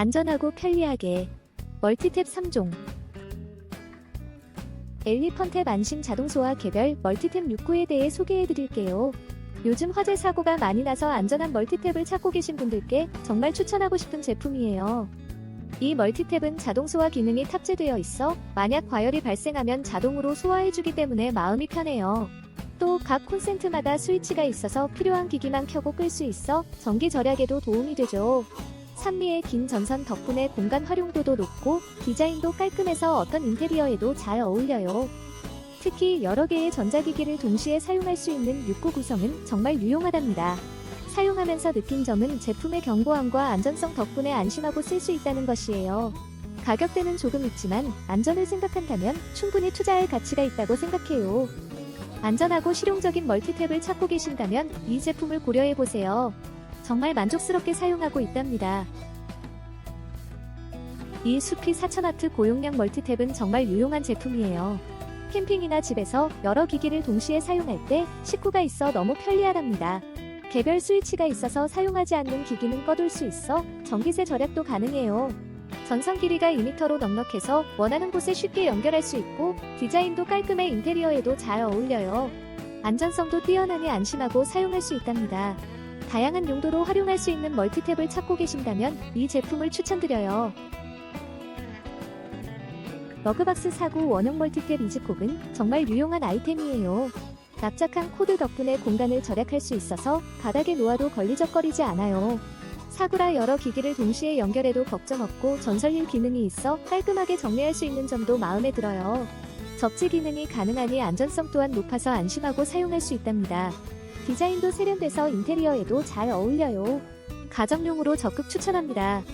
안전하고 편리하게 멀티탭 3종 엘리펀탭 안심 자동소화 개별 멀티탭 6구에 대해 소개해 드릴게요. 요즘 화재 사고가 많이 나서 안전한 멀티탭을 찾고 계신 분들께 정말 추천하고 싶은 제품이에요. 이 멀티탭은 자동 소화 기능이 탑재되어 있어 만약 과열이 발생하면 자동으로 소화해주기 때문에 마음이 편해요. 또 각 콘센트마다 스위치가 있어서 필요한 기기만 켜고 끌 수 있어 전기 절약에도 도움이 되죠. 산미의 긴 전선 덕분에 공간 활용도도 높고 디자인도 깔끔해서 어떤 인테리어에도 잘 어울려요. 특히 여러 개의 전자기기를 동시에 사용할 수 있는 6구 구성은 정말 유용하답니다. 사용하면서 느낀 점은 제품의 견고함과 안전성 덕분에 안심하고 쓸 수 있다는 것이에요. 가격대는 조금 있지만 안전을 생각한다면 충분히 투자할 가치가 있다고 생각해요. 안전하고 실용적인 멀티탭을 찾고 계신다면 이 제품을 고려해 보세요. 정말 만족스럽게 사용하고 있답니다. 이 수피 4000W 고용량 멀티탭은 정말 유용한 제품이에요. 캠핑이나 집에서 여러 기기를 동시에 사용할 때 식구가 있어 너무 편리하답니다. 개별 스위치가 있어서 사용하지 않는 기기는 꺼둘 수 있어 전기세 절약도 가능해요. 전선 길이가 2m로 넉넉해서 원하는 곳에 쉽게 연결할 수 있고 디자인도 깔끔해 인테리어에도 잘 어울려요. 안전성도 뛰어나니 안심하고 사용할 수 있답니다. 다양한 용도로 활용할 수 있는 멀티탭을 찾고 계신다면 이 제품을 추천드려요. 러그박스 사구 원형 멀티탭 이즈콕은 정말 유용한 아이템이에요. 납작한 코드 덕분에 공간을 절약할 수 있어서 바닥에 놓아도 걸리적거리지 않아요. 사구라 여러 기기를 동시에 연결해도 걱정 없고 전설림 기능이 있어 깔끔하게 정리할 수 있는 점도 마음에 들어요. 접지 기능이 가능하니 안전성 또한 높아서 안심하고 사용할 수 있답니다. 디자인도 세련돼서 인테리어에도 잘 어울려요. 가정용으로 적극 추천합니다.